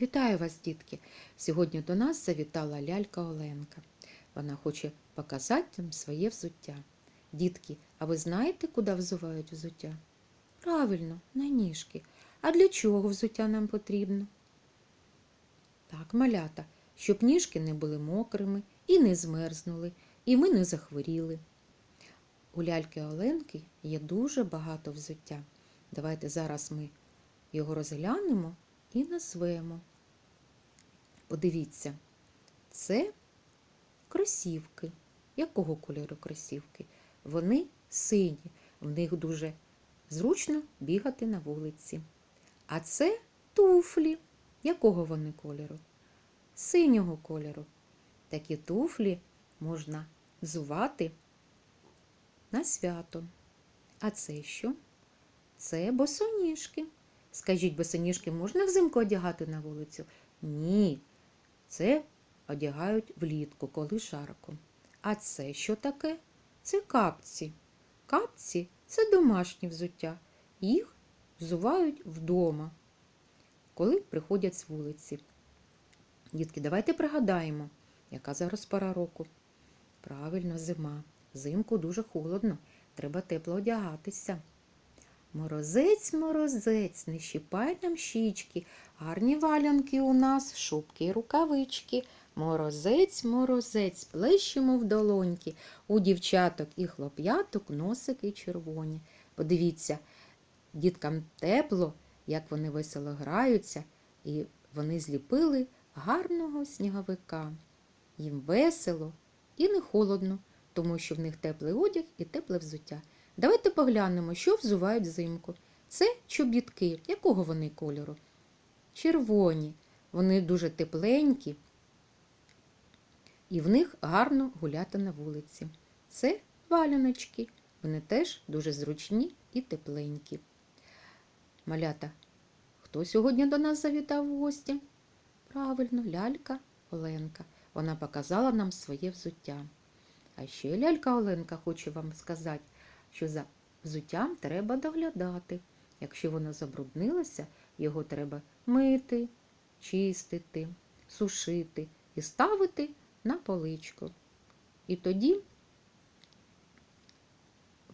Вітаю вас, дітки! Сьогодні до нас завітала лялька Оленка. Вона хоче показати нам своє взуття. Дітки, а ви знаєте, куди взувають взуття? Правильно, на ніжки. А для чого взуття нам потрібно? Так, малята, щоб ніжки не були мокрими і не змерзнули, і ми не захворіли. У ляльки Оленки є дуже багато взуття. Давайте зараз ми його розглянемо і назвемо. Подивіться, це кросівки. Якого кольору кросівки? Вони сині, в них дуже зручно бігати на вулиці. А це туфлі. Якого вони кольору? Синього кольору. Такі туфлі можна взувати на свято. А це що? Це босоніжки. Скажіть, босоніжки можна взимку одягати на вулицю? Ні. Це одягають влітку, коли жарко. А це що таке? Це капці. Капці це домашнє взуття. Їх взувають вдома, коли приходять з вулиці. Дітки, давайте пригадаємо, яка зараз пора року. Правильно, зима. Взимку дуже холодно, треба тепло одягатися. Морозець, морозець, не щипай нам щічки, гарні валянки у нас, шубки і рукавички. Морозець, морозець, плещемо в долоньки, у дівчаток і хлоп'яток носики червоні. Подивіться, діткам тепло, як вони весело граються, і вони зліпили гарного сніговика. Їм весело і не холодно, тому що в них теплий одяг і тепле взуття. Давайте поглянемо, що взувають взимку. Це чобітки. Якого вони кольору? Червоні. Вони дуже тепленькі, і в них гарно гуляти на вулиці. Це валяночки. Вони теж дуже зручні і тепленькі. Малята, хто сьогодні до нас завітав у гості? Правильно, лялька Оленка. Вона показала нам своє взуття. А ще лялька Оленка хоче вам сказати, що за взуттям треба доглядати. Якщо воно забруднилося, його треба мити, чистити, сушити і ставити на поличку. І тоді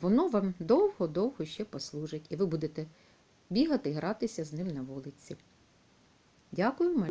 воно вам довго-довго ще послужить, і ви будете бігати гратися з ним на вулиці. Дякую.